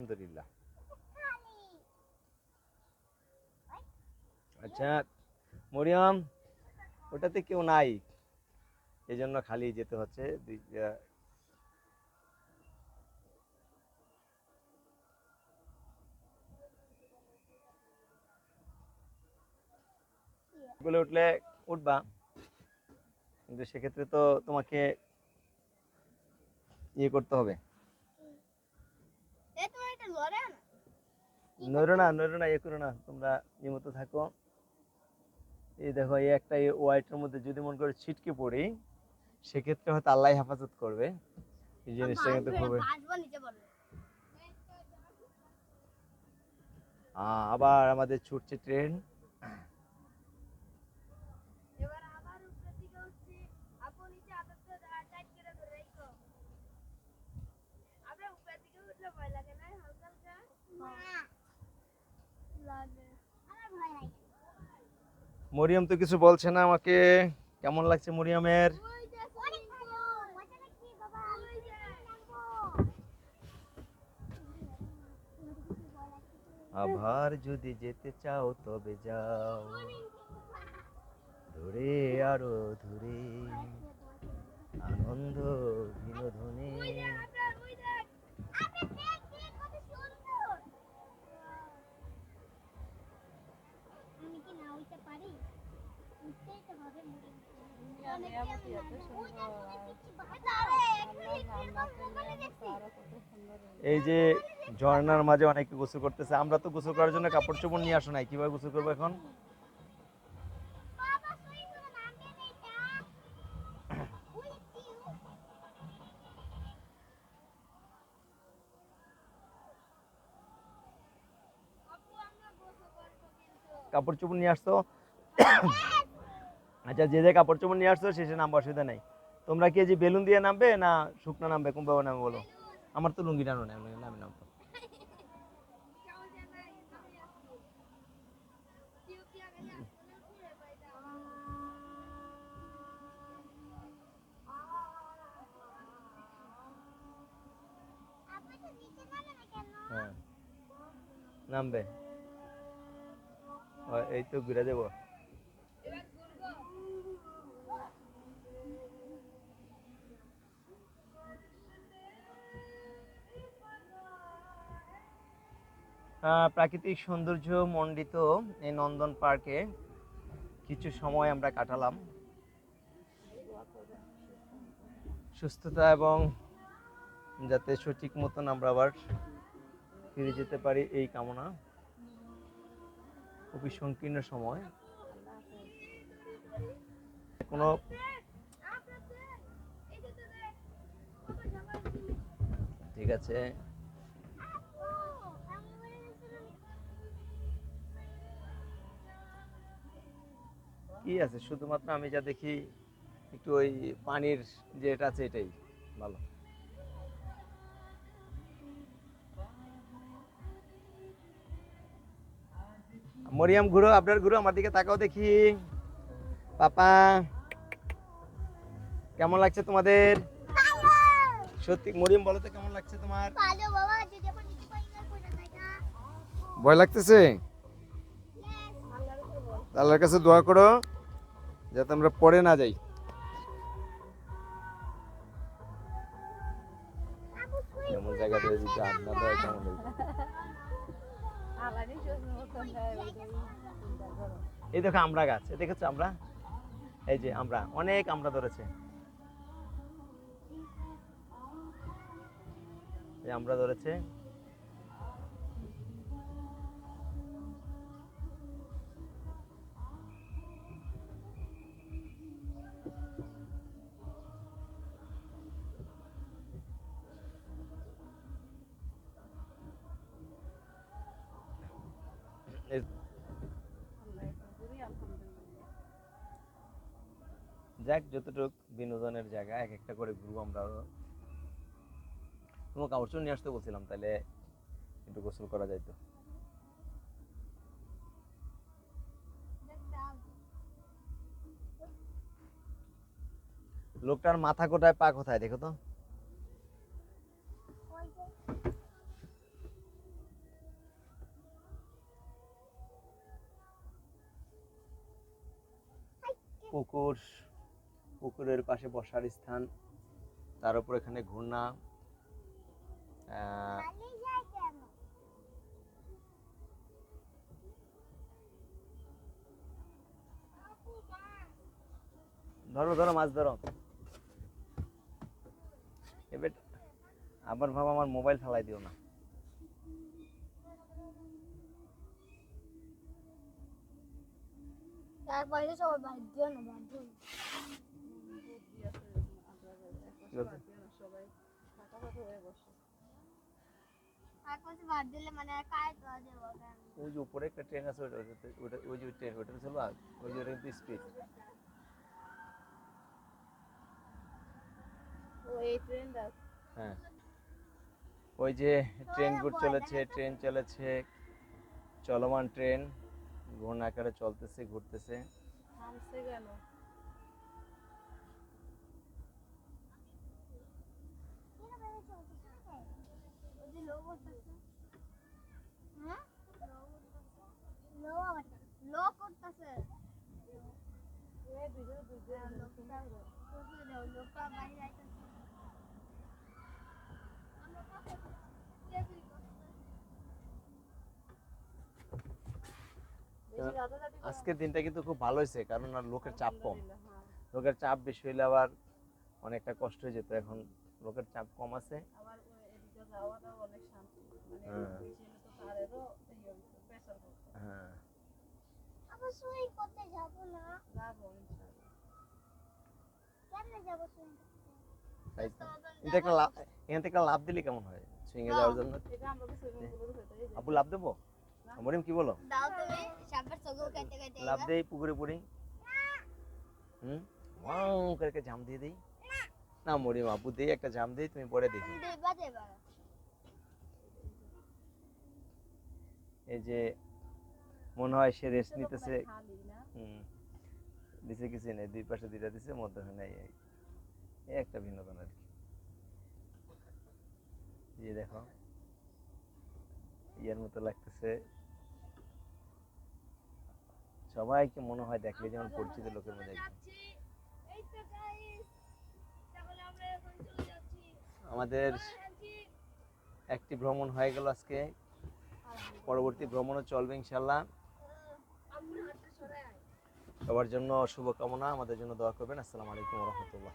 আলহামদুলিল্লাহ। আচ্ছা মরিয়ম ওটাতে কেউ নাই। এই জন্য খালি যেতে হচ্ছে। বলে উঠলে উঠবা। কিন্তু সেক্ষেত্রে তো তোমাকে ইয়ে করতে হবে এ তোমার এটা লড়ে না নইরো না নইরো না ইয়ে করো না তোমরা নিয়মিত থাকো। এই দেখো এই একটা এই ওয়াইটের মধ্যে যদি মন করে ছিটকে পড়ি সেক্ষেত্রে হয়তো আল্লাহ হেফাজত করবে। এই জিনিসটা কিন্তু খুবই আবার আমাদের ছুটছে ট্রেন এবার আবার উপরের দিকে উঠছি আপু নিচে আদর্শ টাইট করে ধরে রাখো আমরা উপরের দিকে উঠলে ভয় লাগে না হালকা হালকা লাগে আমার ভয় লাগে মরিয়ম তো কিছু বলছে না আমাকে। কেমন লাগছে মরিয়মের? আবার যদি যেতে চাও তবে যাও। ধরে আরও ধরে। আনন্দ, বিনোদনে। এই যে ঝর্ণার মাঝে অনেকে গোসল করতেছে, আমরা তো গোসল করার জন্য কাপড় চোপড় নিয়ে আসো নাই, কীভাবে গোসল করব এখন? কাপড় চোপড় নিয়ে আসছো আচ্ছা যে যে কাপড় চোপড় নিয়ে আসছো, সে নামবো, অসুবিধা নাই। তোমরা কি যে বেলুন দিয়ে নামবে না শুকনো নামবে? কোনভাবে নামবে বলো? আমার তো লুঙ্গি টানো নামে নামবো নামে না কেন হ্যাঁ। নামবে। এই তো ঘুরে দেবো প্রাকৃতিক সৌন্দর্য মণ্ডিত এই নন্দন পার্কে কিছু সময় আমরা কাটালাম। সুস্থতা এবং যাতে সঠিক মতন আমরা আবার ফিরে যেতে পারি এই কামনা। খুবই সংকীর্ণ সময়। কোনো ঠিক আছে। কি আছে শুধুমাত্র আমি যা দেখি একটু ওই পানির যেটা আছে এটাই ভালো। মরিয়াম ঘুরো আপনার ঘুরো আমার দিকে তাকাও দেখি। পাপা কেমন লাগছে তোমাদের? সত্যি মরিয়াম বলো তো কেমন লাগছে তোমার? ভয় লাগতেছে? আল্লাহর কাছে দোয়া করো। যাতে আমরা পড়ে না যাই। এমন জায়গা দিয়ে যদি আড্ডা দেয় কেমন এই দেখো আমরা গাছ দেখেছ আমরা? এই যে আমরা অনেক আমরা ধরেছে। এই আমরা ধরেছে। যাক, যতটুক বিনোদনের জায়গা, এক একটা করে ঘুরবো আমরা তোমাকে কাপড় নিয়ে আসতে বলছিলাম, তাহলে একটু গোসল করা যাইতো লোকটার মাথা কোথায়, পা কোথায়, দেখো তো। কুকুর। পুকুরের পাশে বসার স্থান। তার উপর এখানে ঘূর্ণা। ধরো ধরো, মাছ ধরো। এবার আবার ভাব আমার মোবাইল ফেলাই দিও না। তারপরে সবাই বাদ দিও না বাদ দিও মানে। ওই যে উপরে একটা ট্রেন আছে ওটা ওই যে ট্রেন ওটাতে চলো ওই যে ওটা স্পিড হ্যাঁ। ওই যে ট্রেন গুড চলেছে ট্রেন চলেছে। চলমান ট্রেন ঘূর্ণ আকারে চলতেছে ঘুরতেছে লোক করতেছে। হ্যাঁ? লো আবার না। লো করতেছে। হ্যাঁ, লোকটা- বুঝলি না, ওই লোকটা বাইরে যাইতেছে। আমরা কাছে কে কি করতেছে? আজকের দিনটা কিন্তু খুব ভালো হয়েছে, কারণ আর লোকের চাপ কম। লোকের চাপ বেশি হইলে আবার অনেকটা কষ্ট হয়ে যেত। এখন লোকের চাপ কম আছে। এখান থেকে একটা লাভ দিলে কেমন হয় যাওয়ার জন্য? আপু লাভ দেবো? মরিম কি বলো? দাও তুমি সাপের চোখ কেটে কেটে লাভ দেই পুকুরে পড়ি। হুম? ওয়াও করে জাম দিয়ে দেই। না। মরিম আপু দেই একটা জাম দেই তুমি পরে দেখি দেবা দেবা এই যে মনে হয় সে রেস্ট নিতেছে। হুম। দিছে কিছু নেই দুই পাশে দুইটা দিছে মধ্যখানে নাই এই। একটা বিনোদন আর কি। যে দেখো। ইয়ার মতো লাগতেছে। সবাইকে মনে হয় দেখলে যেমন পরিচিত লোকের মধ্যে এই তো গাইস তাহলে আমরা এখন চলে যাচ্ছি। আমাদের একটি ভ্রমণ হয়ে গেল আজকে। পরবর্তী ভ্রমণও চলবে ইনশাল্লাহ সবার জন্য শুভকামনা আমাদের জন্য দোয়া করবেন। আসসালামু আলাইকুম রহমতুল্লাহ।